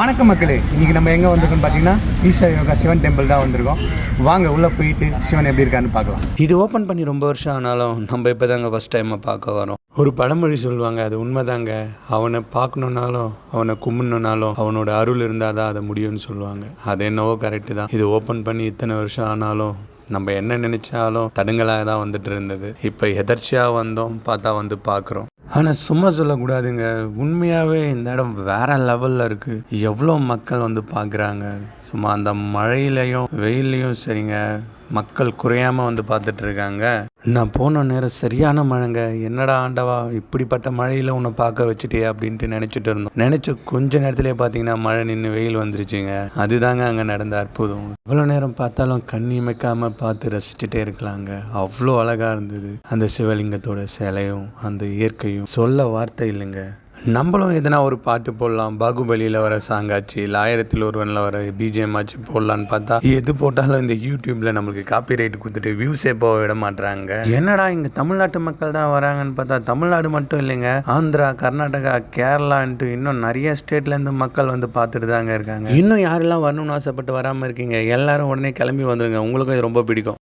வணக்கம் மக்களே. இன்றைக்கி நம்ம எங்கே வந்திருக்கோம்னு பார்த்தீங்கன்னா ஈஷா யோகா சிவன் டெம்பிள் தான் வந்திருக்கோம். வாங்க உள்ளே போயிட்டு சிவன் எப்படி இருக்கான்னு பார்க்கலாம். இது ஓப்பன் பண்ணி ரொம்ப வருஷம் ஆனாலும் நம்ம இப்போ தாங்க ஃபஸ்ட் டைமை பார்க்க வரோம். ஒரு பழமொழி சொல்லுவாங்க அது உண்மைதாங்க. அவனை பார்க்கணுன்னாலும் அவனை கும்பிடணுன்னாலும் அவனோட அருள் இருந்தால் தான் அதை முடியும்னு சொல்லுவாங்க. அது என்னவோ கரெக்டு தான். இது ஓப்பன் பண்ணி இத்தனை வருஷம் ஆனாலும் நம்ம என்ன நினைச்சாலும் தடுங்கலாக தான் வந்துட்டு இருந்தது. இப்போ எதர்ச்சியாக வந்தோம் பார்த்தா வந்து பார்க்குறோம். ஆனால் சும்மா சொல்லக்கூடாதுங்க. உண்மையாகவே இந்த இடம் வேறு லெவலில் இருக்குது எவ்வளோ மக்கள் வந்து பார்க்குறாங்க சும்மா அந்த மழையிலையும் வெயில்லையும் சரிங்க. மக்கள் குறையாம வந்து பார்த்துட்ருக்காங்க. நான் போன நேரம் சரியான மழைங்க. என்னடா ஆண்டவா இப்படிப்பட்ட மழையில் உன்னை பார்க்க வச்சுட்டே அப்படின்ட்டு நினச்சிட்டு இருந்தோம். நினச்ச கொஞ்ச நேரத்திலே பார்த்தீங்கன்னா மழை நின்று வெயில் வந்துருச்சுங்க. அதுதாங்க அங்கே நடந்த அற்புதம். இவ்வளோ நேரம் பார்த்தாலும் கண்ணி இமைக்காமல் பார்த்து ரசிச்சுட்டே இருக்கலாங்க. அவ்வளோ அழகாக இருந்தது. அந்த சிவலிங்கத்தோட சிலையும் அந்த இயற்கையும். சொல்ல வார்த்தை இல்லைங்க. நம்மளும் எதனா ஒரு பாட்டு போடலாம். பாகுபலியில் வர சாங் ஆச்சு இல்லை ஆயிரத்தில் ஒருவனில் வர பிஜிஎம் ஆச்சு போடலான்னு பார்த்தா எது போட்டாலும் இந்த யூடியூப்பில் நம்மளுக்கு காப்பி ரைட் கொடுத்துட்டு வியூஸே போக விட மாட்டுறாங்க என்னடா இங்கே தமிழ்நாட்டு மக்கள் தான் வராங்கன்னு பார்த்தா தமிழ்நாடு மட்டும் இல்லைங்க. ஆந்திரா கர்நாடகா கேரளான்ட்டு இன்னும் நிறைய ஸ்டேட்லேருந்து மக்கள் வந்து பார்த்துட்டு தாங்க இருக்காங்க. இன்னும் யாரெல்லாம் வரணும்னு ஆசைப்பட்டு வராமல் இருக்கீங்க எல்லாரும் உடனே கிளம்பி வந்துடுங்க உங்களுக்கும் இது ரொம்ப பிடிக்கும்.